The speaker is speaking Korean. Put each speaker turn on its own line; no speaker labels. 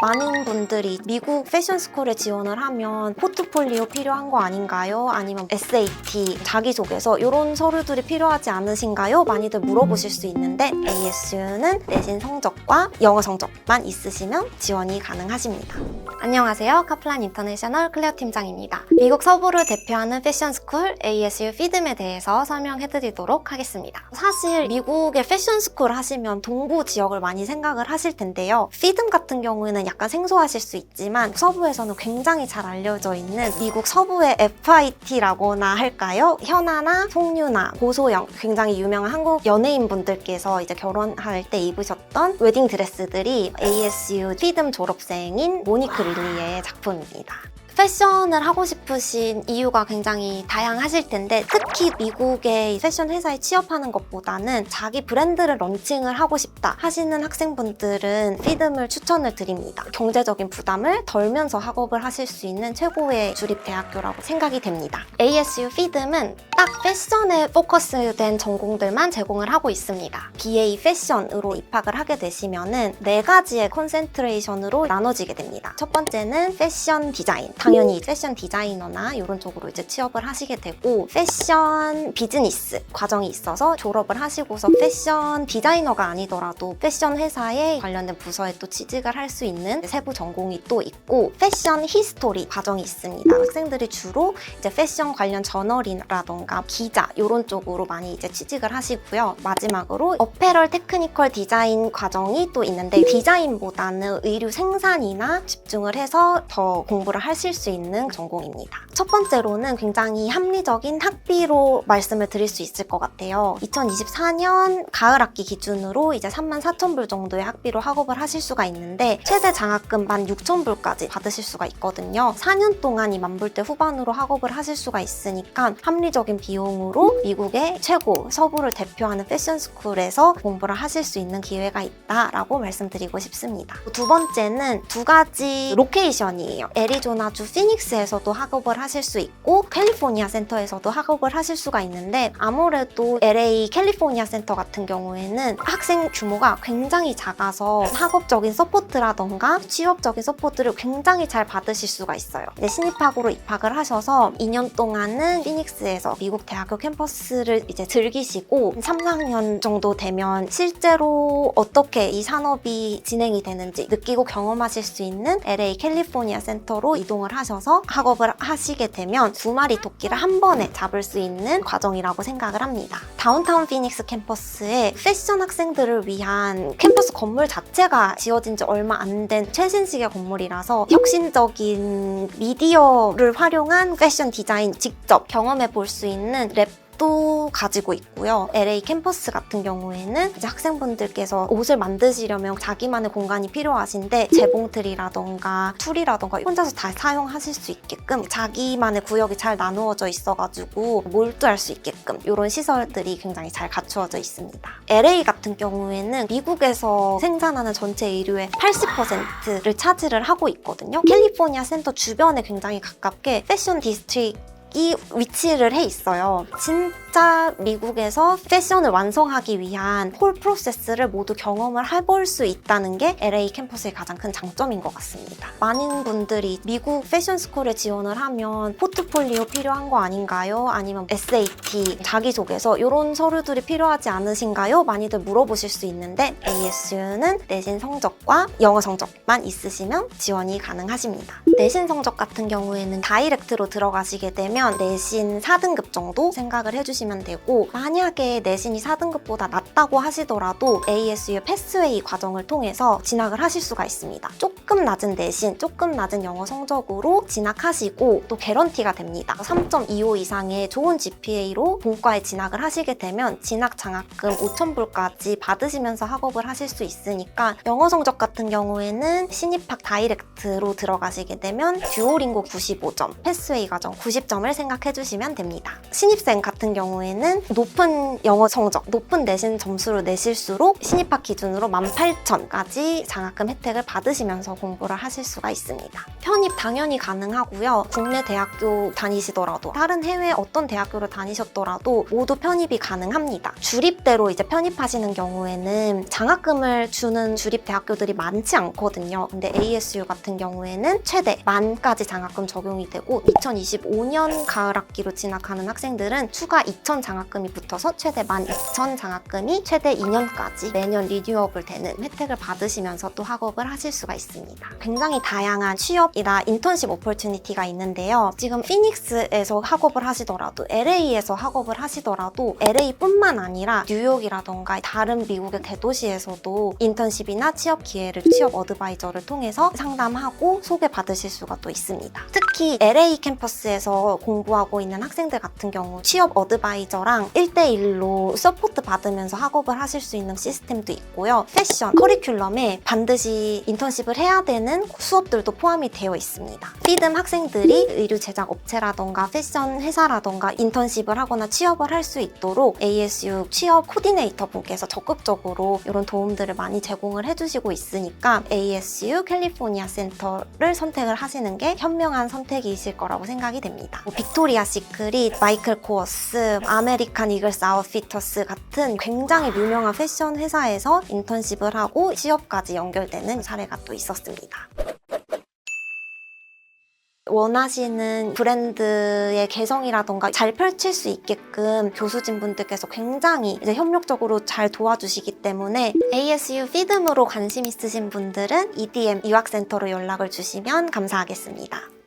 많은 분들이 미국 패션 스쿨에 지원을 하면 포트폴리오 필요한 거 아닌가요? 아니면 SAT, 자기소개서 이런 서류들이 필요하지 않으신가요? 많이들 물어보실 수 있는데 ASU는 내신 성적과 영어 성적만 있으시면 지원이 가능하십니다. 안녕하세요. 카플란 인터내셔널 클레어 팀장입니다. 미국 서부를 대표하는 패션 스쿨 ASU 피드에 대해서 설명해드리도록 하겠습니다. 사실 미국의 패션 스쿨 하시면 동부 지역을 많이 생각을 하실 텐데요. 피듬 같은 경우에는 약간 생소하실 수 있지만 서부에서는 굉장히 잘 알려져 있는 미국 서부의 FIT라고나 할까요? 현아나 송유나 고소영 굉장히 유명한 한국 연예인분들께서 이제 결혼할 때 입으셨던 웨딩 드레스들이 ASU 피듬 졸업생인 모니크 릴리의 작품입니다. 패션을 하고 싶으신 이유가 굉장히 다양하실 텐데 특히 미국의 패션 회사에 취업하는 것보다는 자기 브랜드를 런칭을 하고 싶다 하시는 학생분들은 피듬을 추천을 드립니다. 경제적인 부담을 덜면서 학업을 하실 수 있는 최고의 주립 대학교라고 생각이 됩니다. ASU 피듬은 딱 패션에 포커스된 전공들만 제공을 하고 있습니다. BA 패션으로 입학을 하게 되시면은 네 가지의 컨센트레이션으로 나눠지게 됩니다. 첫 번째는 패션 디자인. 당연히 패션 디자이너나 이런 쪽으로 이제 취업을 하시게 되고 패션 비즈니스 과정이 있어서 졸업을 하시고서 패션 디자이너가 아니더라도 패션 회사에 관련된 부서에 또 취직을 할 수 있는 세부 전공이 또 있고 패션 히스토리 과정이 있습니다. 학생들이 주로 이제 패션 관련 저널이라던가 기자 이런 쪽으로 많이 이제 취직을 하시고요. 마지막으로 어페럴 테크니컬 디자인 과정이 또 있는데 디자인보다는 의류 생산이나 집중을 해서 더 공부를 하실 수 있는 전공입니다. 첫 번째로는 굉장히 합리적인 학비로 말씀을 드릴 수 있을 것 같아요. 2024년 가을 학기 기준으로 이제 3만 4천 불 정도의 학비로 학업을 하실 수가 있는데 최대 장학금 1만 6천 불까지 받으실 수가 있거든요. 4년 동안 이 만불대 후반으로 학업을 하실 수가 있으니까 합리적인 비용으로 미국의 최고 서부를 대표하는 패션 스쿨에서 공부를 하실 수 있는 기회가 있다라고 말씀드리고 싶습니다. 두 번째는 두 가지 로케이션이에요. 애리조나주 피닉스에서도 학업을 하실 수 있고 캘리포니아 센터에서도 학업을 하실 수가 있는데 아무래도 LA 캘리포니아 센터 같은 경우에는 학생 규모가 굉장히 작아서 학업적인 서포트라던가 취업적인 서포트를 굉장히 잘 받으실 수가 있어요. 네, 신입학으로 입학을 하셔서 2년 동안은 피닉스에서 미국 대학교 캠퍼스를 이제 즐기시고 3, 4년 정도 되면 실제로 어떻게 이 산업이 진행이 되는지 느끼고 경험하실 수 있는 LA 캘리포니아 센터로 이동을 하셔서 학업을 하시게 되면 두 마리 토끼를 한 번에 잡을 수 있는 과정이라고 생각을 합니다. 다운타운 피닉스 캠퍼스에 패션 학생들을 위한 캠퍼스 건물 자체가 지어진 지 얼마 안 된 최신식의 건물이라서 혁신적인 미디어를 활용한 패션 디자인 직접 경험해 볼 수 있는 랩 도 가지고 있고요. LA 캠퍼스 같은 경우에는 이제 학생분들께서 옷을 만드시려면 자기만의 공간이 필요하신데 재봉틀이라던가 툴이라던가 혼자서 다 사용하실 수 있게끔 자기만의 구역이 잘 나누어져 있어가지고 몰두할 수 있게끔 이런 시설들이 굉장히 잘 갖추어져 있습니다. LA 같은 경우에는 미국에서 생산하는 전체 의류의 80%를 차지를 하고 있거든요. 캘리포니아 센터 주변에 굉장히 가깝게 패션 디스트릭 이 위치를 해 있어요. 진 짜 미국에서 패션을 완성하기 위한 홀 프로세스를 모두 경험을 해볼 수 있다는 게 LA 캠퍼스의 가장 큰 장점인 것 같습니다. 많은 분들이 미국 패션 스쿨에 지원을 하면 포트폴리오 필요한 거 아닌가요? 아니면 SAT, 자기소개서 이런 서류들이 필요하지 않으신가요? 많이들 물어보실 수 있는데 ASU는 내신 성적과 영어 성적만 있으시면 지원이 가능하십니다. 내신 성적 같은 경우에는 다이렉트로 들어가시게 되면 내신 4등급 정도 생각을 해주시면 되고 만약에 내신이 4등급보다 낮다고 하시더라도 ASU의 패스웨이 과정을 통해서 진학을 하실 수가 있습니다. 조금 낮은 내신, 조금 낮은 영어 성적으로 진학하시고 또 개런티가 됩니다. 3.25 이상의 좋은 GPA로 본과에 진학을 하시게 되면 진학 장학금 5,000불까지 받으시면서 학업을 하실 수 있으니까 영어 성적 같은 경우에는 신입학 다이렉트로 들어가시게 되면 듀오링고 95점, 패스웨이 과정 90점을 생각해 주시면 됩니다. 신입생 같은 경우 에는 높은 영어 성적, 높은 내신 점수를 내실수록 신입학 기준으로 18,000까지 장학금 혜택을 받으시면서 공부를 하실 수가 있습니다. 편입 당연히 가능하고요. 국내 대학교 다니시더라도 다른 해외 어떤 대학교를 다니셨더라도 모두 편입이 가능합니다. 주립대로 이제 편입하시는 경우에는 장학금을 주는 주립 대학교들이 많지 않거든요. 근데 ASU 같은 경우에는 최대 만까지 장학금 적용이 되고 2025년 가을 학기로 진학하는 학생들은 추가 2,000 장학금이 붙어서 최대 12,000 장학금이 최대 2년까지 매년 리뉴얼 되는 혜택을 받으시면서 또 학업을 하실 수가 있습니다. 굉장히 다양한 취업이나 인턴십 오퍼튜니티가 있는데요. 지금 피닉스에서 학업을 하시더라도 LA에서 학업을 하시더라도 LA뿐만 아니라 뉴욕이라던가 다른 미국의 대도시에서도 인턴십이나 취업 기회를 취업 어드바이저를 통해서 상담하고 소개받으실 수가 또 있습니다. 특히 LA 캠퍼스에서 공부하고 있는 학생들 같은 경우 취업 어드바이저 랑 1대1로 서포트 받으면서 학업을 하실 수 있는 시스템도 있고요. 패션, 커리큘럼에 반드시 인턴십을 해야 되는 수업들도 포함이 되어 있습니다. 피듬 학생들이 의류 제작 업체라던가 패션 회사라던가 인턴십을 하거나 취업을 할 수 있도록 ASU 취업 코디네이터 분께서 적극적으로 이런 도움들을 많이 제공을 해주시고 있으니까 ASU 캘리포니아 센터를 선택을 하시는 게 현명한 선택이실 거라고 생각이 됩니다. 뭐 빅토리아 시크릿, 마이클 코어스, 아메리칸 이글스 아웃피터스 같은 굉장히 유명한 패션 회사에서 인턴십을 하고 취업까지 연결되는 사례가 또 있었습니다. 원하시는 브랜드의 개성이라던가 잘 펼칠 수 있게끔 교수진 분들께서 굉장히 이제 협력적으로 잘 도와주시기 때문에 ASU 피드으로 관심 있으신 분들은 EDM 유학센터로 연락을 주시면 감사하겠습니다.